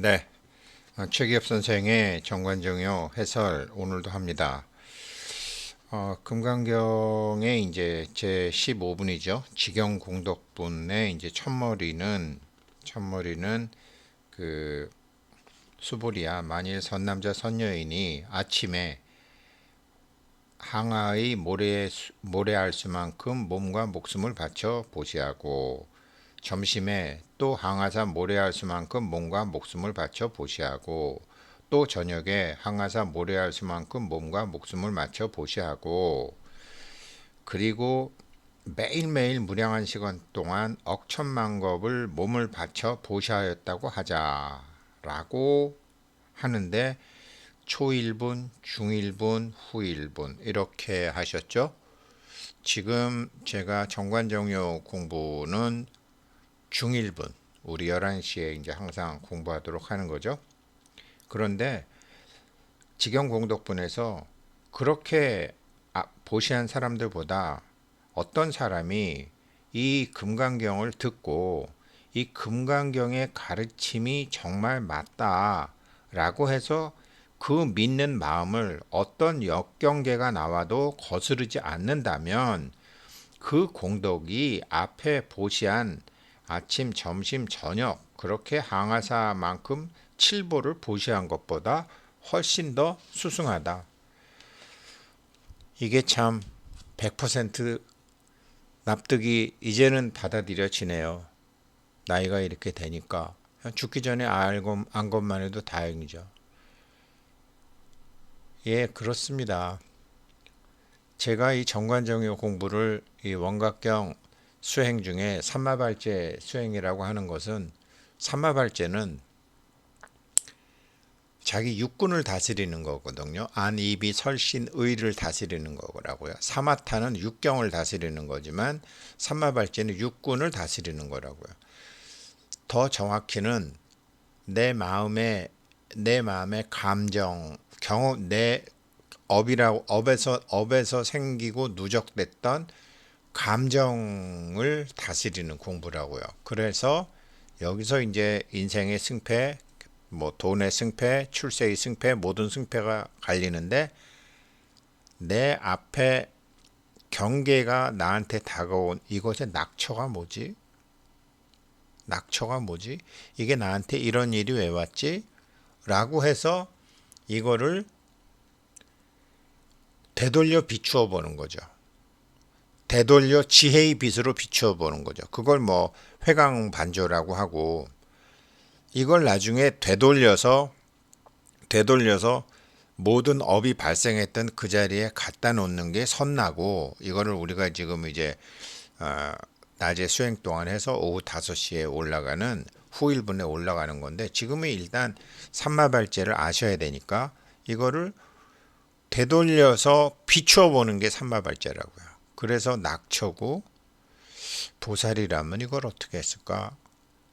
네. 어, 최기업 선생의 정관정요 해설 오늘도 합니다. 어, 금강경의 이제 제 15분이죠. 지경 공덕분의 이제 첫머리는 첫머리는 그 수보리야 만일 선남자 선여인이 아침에 항아의 모래 모래알 수만큼 몸과 목숨을 바쳐 보시하고 점심에 또 항아사 모래알 수만큼 몸과 목숨을 바쳐 보시하고 또 저녁에 항아사 모래알 수만큼 몸과 목숨을 맞춰 보시하고 그리고 매일매일 무량한 시간 동안 억천만 겁을 몸을 바쳐 보시하였다고 하자라고 하는데 초 1분, 중 1분, 후 1분 이렇게 하셨죠? 지금 제가 정관정요 공부는 중 1분 우리 11시에 이제 항상 공부하도록 하는 거죠. 그런데 직영 공덕분에서 그렇게 아, 보시한 사람들보다 어떤 사람이 이 금강경을 듣고 이 금강경의 가르침이 정말 맞다라고 해서 그 믿는 마음을 어떤 역경계가 나와도 거스르지 않는다면 그 공덕이 앞에 보시한 아침, 점심, 저녁 그렇게 항아사만큼 칠보를 보시한 것보다 훨씬 더 수승하다. 이게 참 100% 납득이 이제는 받아들여지네요. 나이가 이렇게 되니까 죽기 전에 알고 안 것만 해도 다행이죠. 예, 그렇습니다. 제가 이 정관정의 공부를 이 원각경 수행 중에 삼마발제 수행이라고 하는 것은 삼마발제는 자기 육군을 다스리는 거거든요. 안, 입이, 설신, 의를 다스리는 거라고요. 사마타는 육경을 다스리는 거지만 삼마발제는 육군을 다스리는 거라고요. 더 정확히는 내 마음의 내 마음의 감정, 경험, 내 업이라고 업에서 업에서 생기고 누적됐던 감정을 다스리는 공부라고요. 그래서 여기서 이제 인생의 승패, 뭐 돈의 승패, 출세의 승패, 모든 승패가 갈리는데 내 앞에 경계가 나한테 다가온 이것의 낙처가 뭐지? 낙처가 뭐지? 이게 나한테 이런 일이 왜 왔지? 라고 해서 이거를 되돌려 비추어 보는 거죠. 되돌려 지혜의 빛으로 비추어 보는 거죠. 그걸 뭐 회강 반조라고 하고 이걸 나중에 되돌려서 되돌려서 모든 업이 발생했던 그 자리에 갖다 놓는 게 선나고 이거를 우리가 지금 이제 어, 낮에 수행 동안 해서 오후 5시에 올라가는 후 1분에 올라가는 건데 지금은 일단 삼마발제를 아셔야 되니까 이거를 되돌려서 비추어 보는 게 삼마발제라고요. 그래서 낙처고 보살이라면 이걸 어떻게 했을까?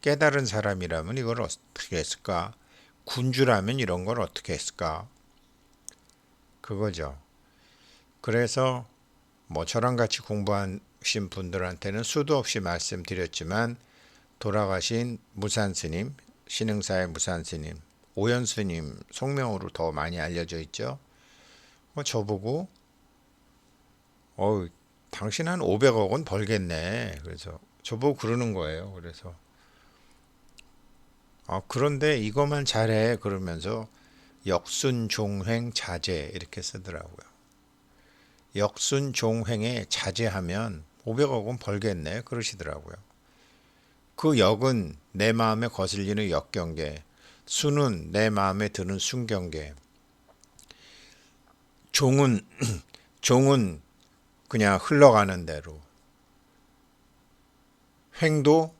깨달은 사람이라면 이걸 어떻게 했을까? 군주라면 이런 걸 어떻게 했을까? 그거죠. 그래서 뭐 저랑 같이 공부하신 분들한테는 수도 없이 말씀드렸지만 돌아가신 무산 스님, 신흥사의 무산 스님, 오연 스님 성명으로 더 많이 알려져 있죠. 뭐 저보고 어 당신 한 500억 원 벌겠네. 그래서 저보고 그러는 거예요. 그래서 아 그런데 이것만 잘해 그러면서 역순종횡 자제 이렇게 쓰더라고요. 역순종횡에 자제하면 500억 원 벌겠네 그러시더라고요. 그 역은 내 마음에 거슬리는 역경계, 수는 내 마음에 드는 순경계, 종은 종은 그냥 흘러가는 대로 횡도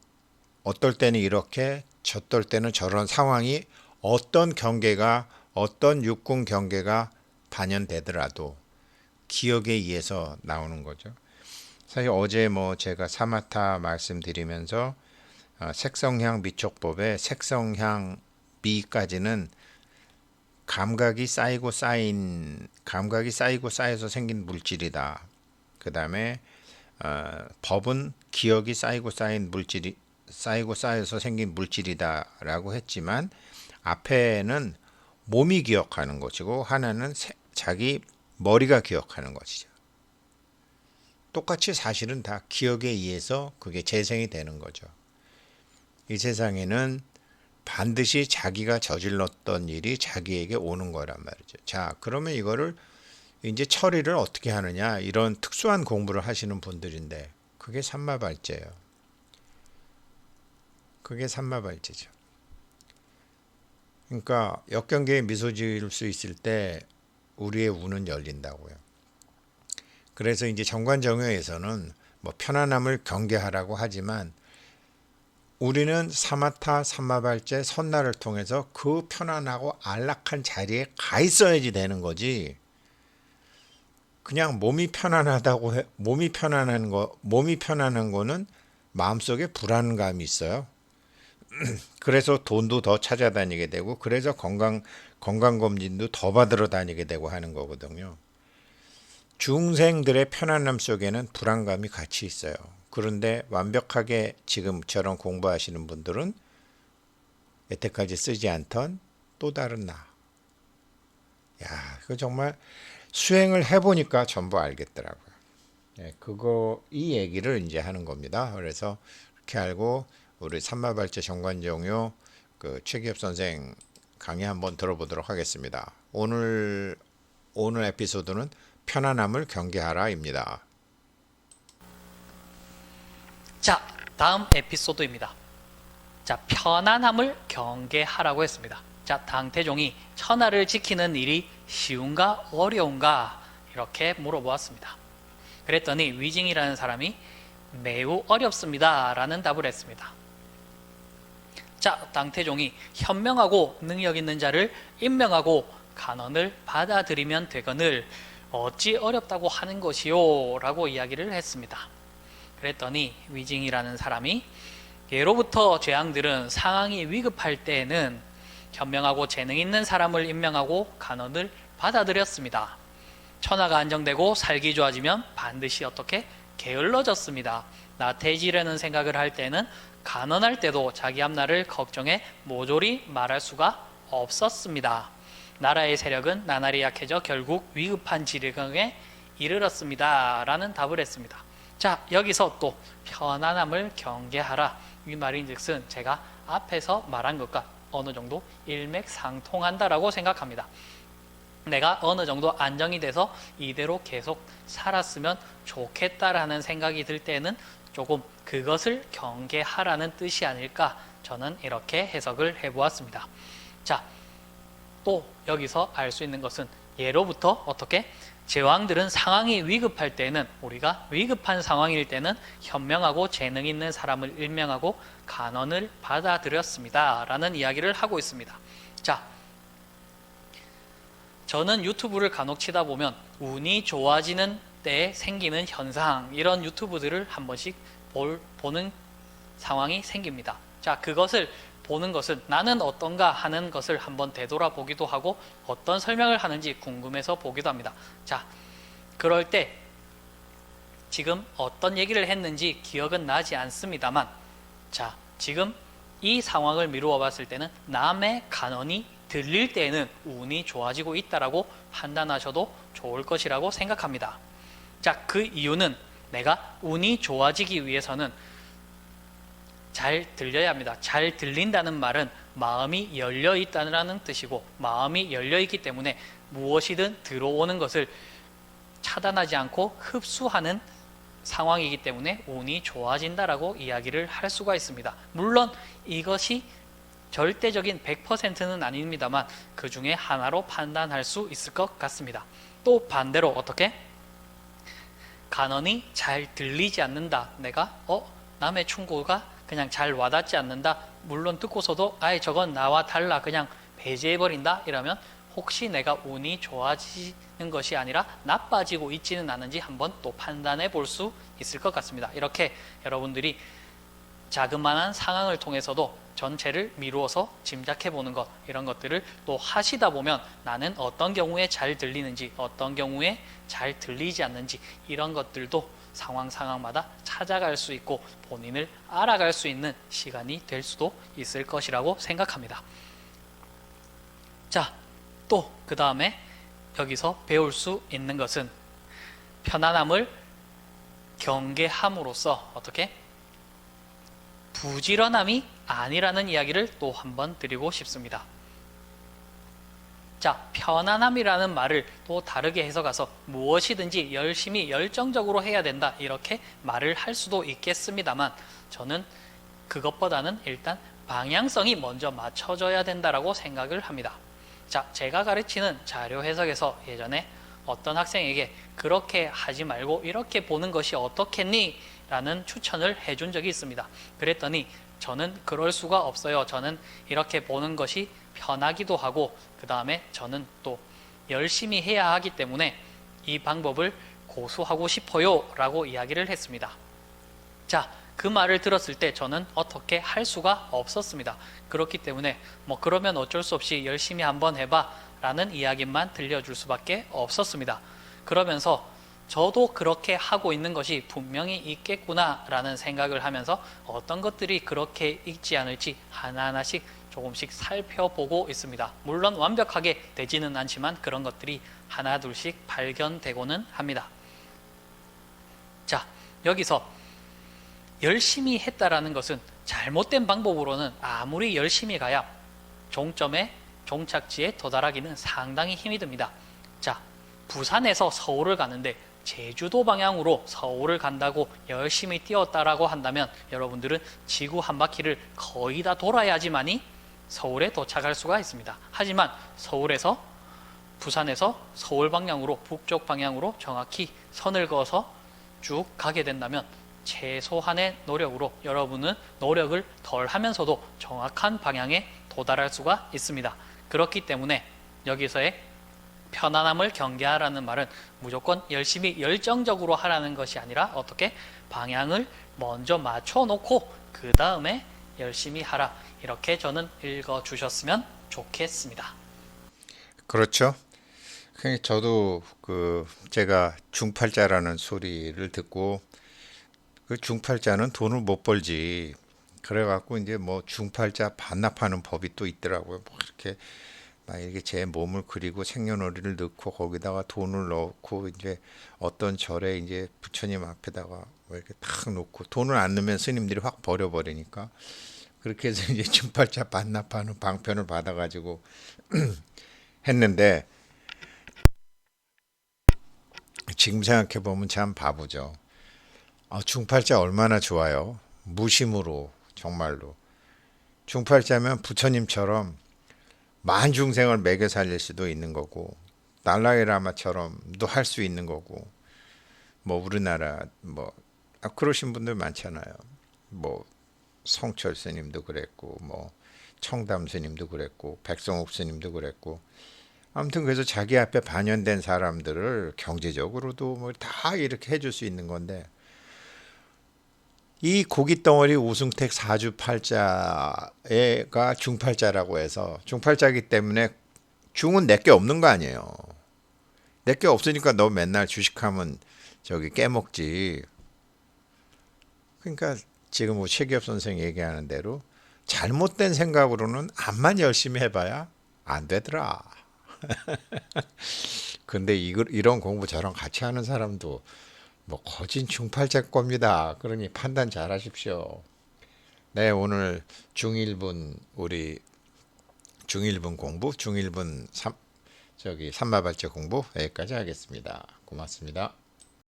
어떨 때는 이렇게 저떨 때는 저런 상황이 어떤 경계가 어떤 육군 경계가 반영되더라도 기억에 의해서 나오는 거죠. 사실 어제 뭐 제가 사마타 말씀드리면서 어, 색성향 미촉법의 색성향 미까지는 감각이 쌓이고 쌓인 감각이 쌓이고 쌓여서 생긴 물질이다. 그 다음에 어, 법은 기억이 쌓이고 쌓인 물질이 쌓이고 쌓여서 생긴 물질이다라고 했지만 앞에는 몸이 기억하는 것이고 하나는 세- 자기 머리가 기억하는 것이죠. 똑같이 사실은 다 기억에 의해서 그게 재생이 되는 거죠. 이 세상에는 반드시 자기가 저질렀던 일이 자기에게 오는 거란 말이죠. 자, 그러면 이거를 이제 처리를 어떻게 하느냐 이런 특수한 공부를 하시는 분들인데 그게 삼마발제예요. 그게 삼마발제죠. 그러니까 역경계에 미소 지을 수 있을 때 우리의 운은 열린다고요. 그래서 이제 정관정효에서는 뭐 편안함을 경계하라고 하지만 우리는 사마타 삼마발제 선날을 통해서 그 편안하고 안락한 자리에 가 있어야지 되는 거지. 그냥 몸이 편안하다고 해, 몸이 편안한 거, 몸이 편안한 거는 마음속에 불안감이 있어요. 그래서 돈도 더 찾아다니게 되고, 그래서 건강 건강 검진도 더 받으러 다니게 되고 하는 거거든요. 중생들의 편안함 속에는 불안감이 같이 있어요. 그런데 완벽하게 지금처럼 공부하시는 분들은 여태까지 쓰지 않던 또 다른 나. 야, 이거 정말 수행을 해보니까 전부 알겠더라고요. 예, 그거 이 얘기를 이제 하는 겁니다. 그래서 이렇게 알고 우리 삼마발제 정관정요 그 최기엽 선생 강의 한번 들어보도록 하겠습니다. 오늘 오늘 에피소드는 편안함을 경계하라입니다. 자, 다음 에피소드입니다. 자, 편안함을 경계하라고 했습니다. 자, 당태종이 천하를 지키는 일이 쉬운가 어려운가 이렇게 물어보았습니다. 그랬더니 위징이라는 사람이 매우 어렵습니다. 라는 답을 했습니다. 자, 당태종이 현명하고 능력 있는 자를 임명하고 간언을 받아들이면 되거늘 어찌 어렵다고 하는 것이요? 라고 이야기를 했습니다. 그랬더니 위징이라는 사람이 예로부터 죄앙들은 상황이 위급할 때에는 현명하고 재능 있는 사람을 임명하고 간언을 받아들였습니다. 천하가 안정되고 살기 좋아지면 반드시 어떻게 게을러졌습니다. 나태해지려는 생각을 할 때는 간언할 때도 자기 앞날을 걱정해 모조리 말할 수가 없었습니다. 나라의 세력은 나날이 약해져 결국 위급한 지경에 이르렀습니다. 라는 답을 했습니다. 자, 여기서 또 편안함을 경계하라. 이 말인즉슨 제가 앞에서 말한 것과 어느 정도 일맥상통한다라고 생각합니다. 내가 어느 정도 안정이 돼서 이대로 계속 살았으면 좋겠다라는 생각이 들 때는 조금 그것을 경계하라는 뜻이 아닐까 저는 이렇게 해석을 해보았습니다. 자, 또 여기서 알 수 있는 것은 예로부터 어떻게 제왕들은 상황이 위급할 때는 우리가 위급한 상황일 때는 현명하고 재능 있는 사람을 임명하고 간언을 받아들였습니다. 라는 이야기를 하고 있습니다. 자, 저는 유튜브를 간혹 치다 보면 운이 좋아지는 때에 생기는 현상 이런 유튜브들을 한 번씩 볼, 보는 상황이 생깁니다. 자, 그것을 보는 것은 나는 어떤가 하는 것을 한번 되돌아보기도 하고 어떤 설명을 하는지 궁금해서 보기도 합니다. 자, 그럴 때 지금 어떤 얘기를 했는지 기억은 나지 않습니다만 자, 지금 이 상황을 미루어 봤을 때는 남의 간언이 들릴 때에는 운이 좋아지고 있다라고 판단하셔도 좋을 것이라고 생각합니다. 자, 그 이유는 내가 운이 좋아지기 위해서는 잘 들려야 합니다. 잘 들린다는 말은 마음이 열려 있다는 뜻이고 마음이 열려 있기 때문에 무엇이든 들어오는 것을 차단하지 않고 흡수하는 상황이기 때문에 운이 좋아진다라고 이야기를 할 수가 있습니다. 물론 이것이 절대적인 100%는 아닙니다만 그 중에 하나로 판단할 수 있을 것 같습니다. 또 반대로 어떻게 간언이 잘 들리지 않는다. 내가 어 남의 충고가 그냥 잘 와닿지 않는다. 물론 듣고서도 아예 저건 나와 달라 그냥 배제해 버린다. 이러면 혹시 내가 운이 좋아지는 것이 아니라 나빠지고 있지는 않은지 한번 또 판단해 볼 수 있을 것 같습니다. 이렇게 여러분들이 자그마한 상황을 통해서도 전체를 미루어서 짐작해 보는 것 이런 것들을 또 하시다 보면 나는 어떤 경우에 잘 들리는지 어떤 경우에 잘 들리지 않는지 이런 것들도 상황 상황마다 찾아갈 수 있고 본인을 알아갈 수 있는 시간이 될 수도 있을 것이라고 생각합니다. 자, 또 그 다음에 여기서 배울 수 있는 것은 편안함을 경계함으로써 어떻게 부지런함이 아니라는 이야기를 또 한 번 드리고 싶습니다. 자, 편안함이라는 말을 또 다르게 해석해서 무엇이든지 열심히 열정적으로 해야 된다. 이렇게 말을 할 수도 있겠습니다만 저는 그것보다는 일단 방향성이 먼저 맞춰져야 된다라고 생각을 합니다. 자, 제가 가르치는 자료 해석에서 예전에 어떤 학생에게 그렇게 하지 말고 이렇게 보는 것이 어떻겠니? 라는 추천을 해준 적이 있습니다. 그랬더니 저는 그럴 수가 없어요. 저는 이렇게 보는 것이 편하기도 하고 그 다음에 저는 또 열심히 해야 하기 때문에 이 방법을 고수하고 싶어요 라고 이야기를 했습니다. 자, 그 말을 들었을 때 저는 어떻게 할 수가 없었습니다. 그렇기 때문에 뭐 그러면 어쩔 수 없이 열심히 한번 해봐 라는 이야기만 들려줄 수밖에 없었습니다. 그러면서 저도 그렇게 하고 있는 것이 분명히 있겠구나 라는 생각을 하면서 어떤 것들이 그렇게 있지 않을지 하나하나씩 조금씩 살펴보고 있습니다. 물론 완벽하게 되지는 않지만 그런 것들이 하나 둘씩 발견되고는 합니다. 자, 여기서 열심히 했다라는 것은 잘못된 방법으로는 아무리 열심히 가야 종점에 종착지에 도달하기는 상당히 힘이 듭니다. 자, 부산에서 서울을 가는데 제주도 방향으로 서울을 간다고 열심히 뛰었다라고 한다면 여러분들은 지구 한 바퀴를 거의 다 돌아야지만이 서울에 도착할 수가 있습니다. 하지만 서울에서 부산에서 서울 방향으로 북쪽 방향으로 정확히 선을 그어서 쭉 가게 된다면 최소한의 노력으로 여러분은 노력을 덜 하면서도 정확한 방향에 도달할 수가 있습니다. 그렇기 때문에 여기서의 편안함을 경계하라는 말은 무조건 열심히 열정적으로 하라는 것이 아니라 어떻게 방향을 먼저 맞춰 놓고 그 다음에 열심히 하라. 이렇게 저는 읽어 주셨으면 좋겠습니다. 그렇죠. 그 저도 그 제가 중팔자라는 소리를 듣고 그 중팔자는 돈을 못 벌지. 그래갖고 이제 뭐 중팔자 반납하는 법이 또 있더라고요. 뭐 이렇게 막 이렇게 제 몸을 그리고 생년월일을 넣고 거기다가 돈을 넣고 이제 어떤 절에 이제 부처님 앞에다가 뭐 이렇게 탁 놓고 돈을 안 넣으면 스님들이 확 버려버리니까 그렇게 해서 이제 중팔자 반납하는 방편을 받아가지고 했는데 지금 생각해 보면 참 바보죠. 아, 중팔자 얼마나 좋아요. 무심으로 정말로 중팔자면 부처님처럼 만 중생을 먹여 살릴 수도 있는 거고 달라이라마처럼도 할 수 있는 거고 뭐 우리나라 뭐 아, 그러신 분들 많잖아요. 뭐 성철 스님도 그랬고 뭐 청담 스님도 그랬고 백성옥 스님도 그랬고 아무튼 그래서 자기 앞에 반연된 사람들을 경제적으로도 뭐 다 이렇게 해줄 수 있는 건데 이 고기 덩어리 우승택 사주팔자가 중팔자라고 해서 중팔자기 때문에 중은 내게 없는 거 아니에요. 내게 없으니까 너 맨날 주식하면 저기 깨먹지. 그러니까 지금 뭐 최기업 선생 얘기하는 대로 잘못된 생각으로는 암만 열심히 해봐야 안 되더라. 근데 이걸 이런 공부 저랑 같이 하는 사람도 뭐 거진 중팔자 겁니다. 그러니 판단 잘 하십시오. 네, 오늘 중1분 우리 중1분 공부, 중1분 삼 저기 삼마발자 공부 여기까지 하겠습니다. 고맙습니다.